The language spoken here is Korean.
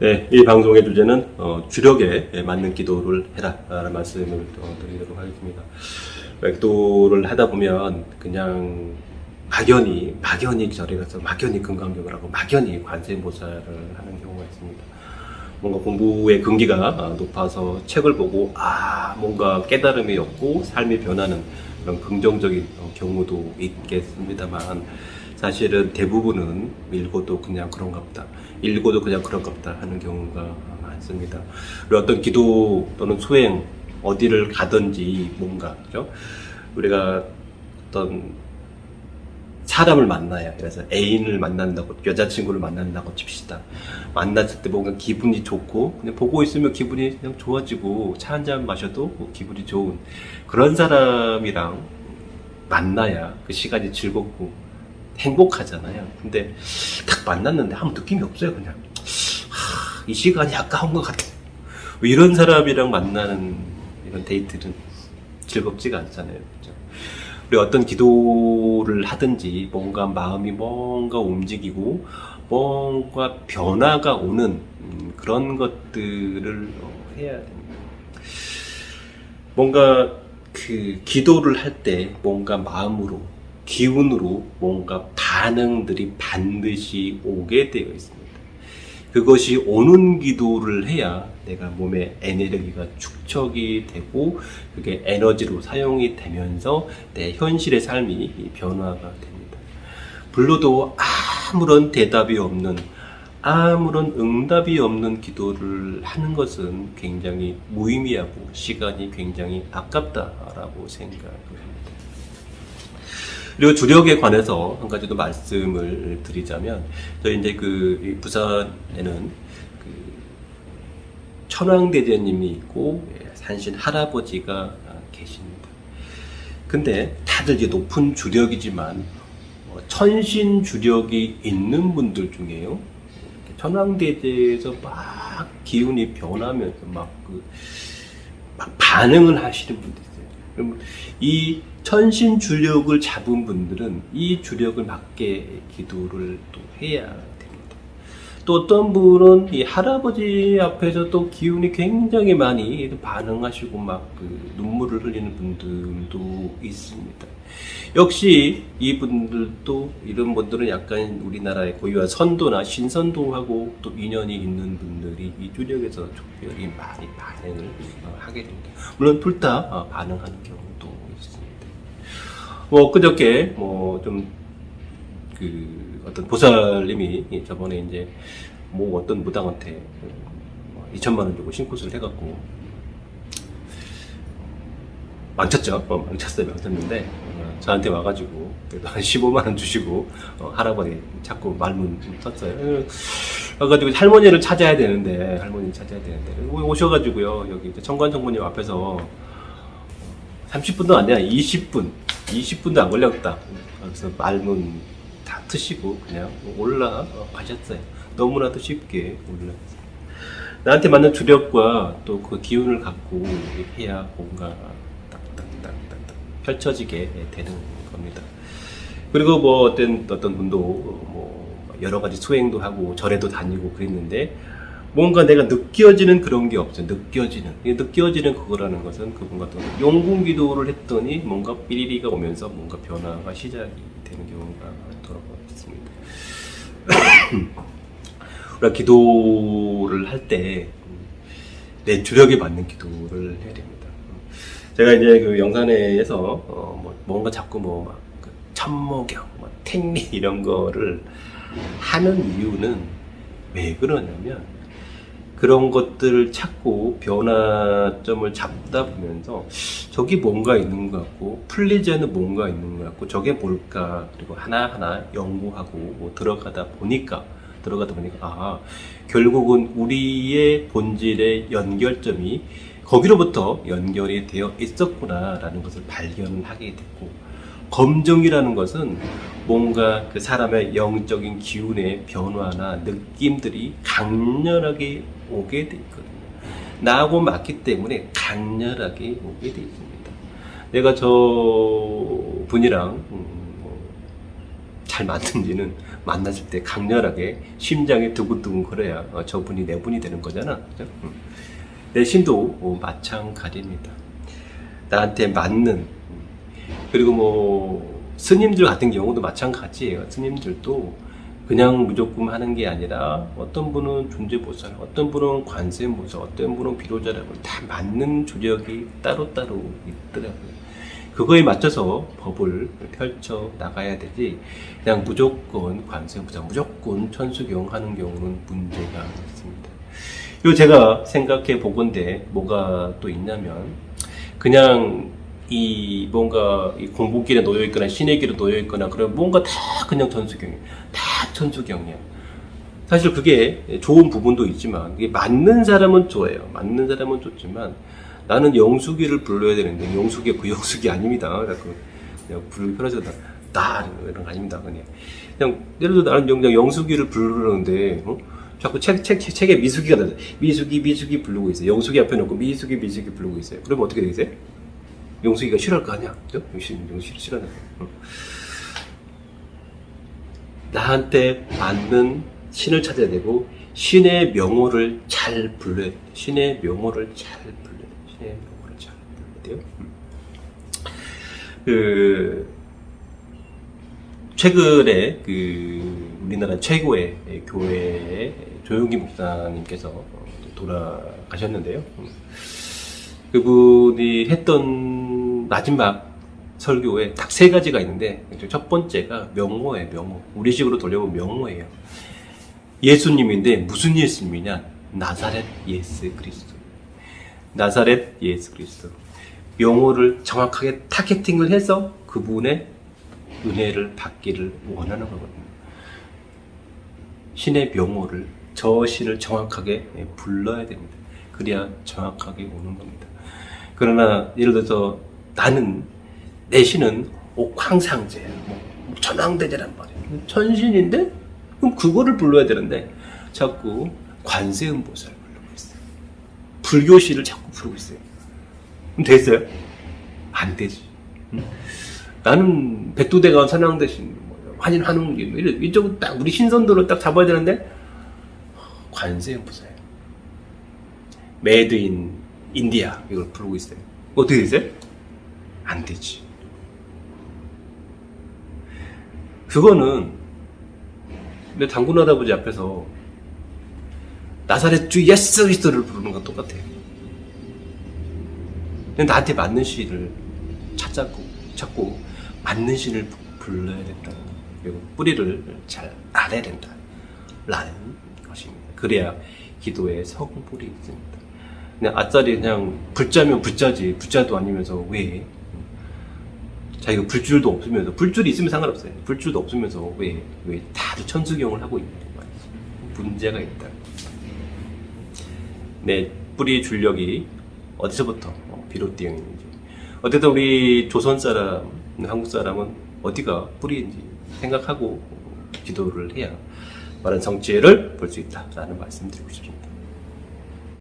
네, 이 방송의 주제는 어, 주력에 맞는 기도를 해라라는 말씀을 어, 드리도록 하겠습니다. 기도를 하다 보면 그냥 막연히 막연히 절에 가서 막연히 금강경을 하고 막연히 관세음보살을 하는 경우가 있습니다. 뭔가 공부의 근기가 어, 높아서 책을 보고 아 뭔가 깨달음이 없고 삶이 변하는 그런 긍정적인 어, 경우도 있겠습니다만 사실은 대부분은 읽어도 그냥 그런가 보다 읽어도 그냥 그런가 보다 하는 경우가 많습니다. 그리고 어떤 기도 또는 수행 어디를 가든지 뭔가 그죠? 우리가 어떤 사람을 만나야 그래서 애인을 만난다고 여자친구를 만난다고 칩시다 만났을 때 뭔가 기분이 좋고 그냥 보고 있으면 기분이 그냥 좋아지고 차 한 잔 마셔도 뭐 기분이 좋은 그런 사람이랑 만나야 그 시간이 즐겁고 행복하잖아요 근데 딱 만났는데 아무 느낌이 없어요 그냥 하, 이 시간이 아까운 것 같아 뭐 이런 사람이랑 만나는 이런 데이트는 즐겁지가 않잖아요 그죠? 우리 어떤 기도를 하든지 뭔가 마음이 뭔가 움직이고 뭔가 변화가 오는 음, 그런 것들을 어, 해야 됩니다. 뭔가 그 기도를 할 때 뭔가 마음으로 기운으로 뭔가 반응들이 반드시 오게 되어 있습니다. 그것이 오는 기도를 해야 내가 몸에 에너지가 축적이 되고 그게 에너지로 사용이 되면서 내 현실의 삶이 변화가 됩니다. 불러도 아무런 대답이 없는 아무런 응답이 없는 기도를 하는 것은 굉장히 무의미하고 시간이 굉장히 아깝다라고 생각합니다. 그리고 주력에 관해서 한 가지 더 말씀을 드리자면 저희 이제 그 부산에는 그 천황대제님이 있고 예, 산신 할아버지가 계십니다. 근데 다들 이제 높은 주력이지만 어, 천신 주력이 있는 분들 중에요. 천황대제에서 막 기운이 변하면서 막 그, 막 반응을 하시는 분들 이 천신 주력을 잡은 분들은 이 주력을 맞게 기도를 또 해야. 또 어떤 분은 이 할아버지 앞에서 또 기운이 굉장히 많이 반응하시고 막 그 눈물을 흘리는 분들도 있습니다. 역시 이분들도 이런 분들은 약간 우리나라의 고유한 선도나 신선도하고 또 인연이 있는 분들이 이 주력에서 특별히 많이 반응을 어, 하게 됩니다. 물론 둘 다 반응하는 경우도 있습니다. 뭐 그저께 뭐좀 그 어떤 보살님이 저번에 이제 뭐 어떤 무당한테 2천만 원 주고 신고를 해갖고 망쳤죠. 어, 망쳤어요. 망쳤는데 어, 저한테 와가지고 그래도 한 15만 원 주시고 어, 할아버지 자꾸 말문 섰어요. 그래가지고 할머니를 찾아야 되는데 할머니 찾아야 되는데 오셔가지고요 여기 청관 정부님 앞에서 30분도 안 돼요. 20분 20분도 안 걸렸다. 그래서 말문 다 트시고 그냥 올라가셨어요. 너무나도 쉽게 올라갔어요. 나한테 맞는 주력과 또 그 기운을 갖고 해야 뭔가 딱딱딱딱 펼쳐지게 되는 겁니다. 그리고 뭐 어떤 어떤 분도 뭐 여러 가지 수행도 하고 절에도 다니고 그랬는데 뭔가 내가 느껴지는 그런 게 없어요. 느껴지는 이 느껴지는 그거라는 것은 그분과 또 용궁 기도를 했더니 뭔가 삐리리가 오면서 뭔가 변화가 시작이 되는 경우가 돌아왔습니다. 우리가 기도를 할 때 내 주력에 맞는 기도를 해야 됩니다. 제가 이제 그 영산회에서 어, 뭐 뭔가 자꾸 뭐막 그 천모경, 뭐 택리 이런 거를 하는 이유는 왜 그러냐면 그런 것들을 찾고 변화점을 잡다 보면서 저기 뭔가 있는 것 같고 풀리지 않는 뭔가 있는 것 같고 저게 뭘까? 그리고 하나하나 연구하고 뭐 들어가다 보니까 들어가다 보니까 아 결국은 우리의 본질의 연결점이 거기로부터 연결이 되어 있었구나라는 것을 발견하게 됐고 검정이라는 것은 뭔가 그 사람의 영적인 기운의 변화나 느낌들이 강렬하게 오게 돼 있거든요. 나하고 맞기 때문에 강렬하게 오게 돼 있습니다. 내가 저 분이랑 음, 뭐잘 맞는지는 만났을 때 강렬하게 심장이 두근두근 거려야 어, 저분이 내 분이 되는 거잖아. 그죠? 음. 내 심도 어, 마찬가지입니다. 나한테 맞는 음. 그리고 뭐 스님들 같은 경우도 마찬가지예요. 스님들도 그냥 무조건 하는 게 아니라 어떤 분은 존재보살, 어떤 분은 관세음보살, 어떤 분은 비로자라고 다 맞는 조력이 따로따로 있더라고요. 그거에 맞춰서 법을 펼쳐 나가야 되지 그냥 무조건 관세음보살, 무조건 천수경 하는 경우는 문제가 있습니다. 그리고 제가 생각해 보건데 뭐가 또 있냐면 그냥 이 뭔가 이 공부길에 놓여 있거나 신의 길에 놓여 있거나 그런 뭔가 다 그냥 천수경이야. 다 천수경이야. 사실 그게 좋은 부분도 있지만 이게 맞는 사람은 좋아요. 맞는 사람은 좋지만 나는 영숙이를 불러야 되는데 영숙이 그 영숙이 아닙니다. 그냥 부르기 편해서 나, 나 이런 거 아닙니다. 그냥 그냥 예를 들어 나는 그냥 영숙이를 부르는데 어? 자꾸 책, 책, 책, 책에 미숙이가 나서 미숙이 미숙이 부르고 있어요. 영숙이 앞에 놓고 미숙이 미숙이 부르고 있어요. 그러면 어떻게 되겠어요? 용숙이가 싫어할 거 아니야. 그죠? 거. 어. 나한테 맞는 신을 찾아야 되고, 신의 명호를 잘 불러야 돼. 신의 명호를 잘 불러야 돼. 신의 명호를 잘 불러야 돼요. 음. 그, 최근에 그, 우리나라 최고의 교회의 조용기 목사님께서 돌아가셨는데요. 음. 그분이 했던 마지막 설교에 딱 세 가지가 있는데 첫 번째가 명호예요, 명호. 우리식으로 돌려보면 명호예요. 예수님인데 무슨 예수님이냐? 나사렛 예수 그리스도. 나사렛 예수 그리스도. 명호를 정확하게 타겟팅을 해서 그분의 은혜를 받기를 원하는 거거든요. 신의 명호를 저 신을 정확하게 불러야 됩니다. 그래야 정확하게 오는 겁니다. 그러나 예를 들어서 나는 내 신은 옥황상제야, 뭐 전왕대제란 말이야. 천신인데 그럼 그거를 불러야 되는데 자꾸 관세음보살 부르고 있어요. 불교시를 자꾸 부르고 있어요. 그럼 됐어요? 안 되지. 응? 나는 백두대간 선왕대신, 뭐 환인 한웅기 뭐 이런 이쪽은 딱 우리 신선도를 딱 잡아야 되는데 관세음보살. 메이드인 인디아 이걸 부르고 있어요. 어떻게 되세요? 안 되지. 그거는 내 당군 할아버지 앞에서 나사렛 주 예스 그리스도를 부르는 건 똑같아요. 나한테 맞는 시를 찾았고 찾고 맞는 시를 불러야 된다. 그리고 뿌리를 잘 알아야 된다. 라는 것입니다. 그래야 기도에 성불이 있습니다. 그냥 아싸리 그냥 불자면 불자지 불자도 아니면서 왜 자기가 불줄도 없으면서 불줄이 있으면 상관없어요. 불줄도 없으면서 왜 왜 다들 천수경을 하고 있는 말이지 문제가 있다. 내 뿌리 줄력이 어디서부터 어, 비롯되어 있는지. 어쨌든 우리 조선 사람 한국 사람은 어디가 뿌리인지 생각하고 기도를 해야 바른 성취를 볼 수 있다라는 말씀 드리고 싶습니다.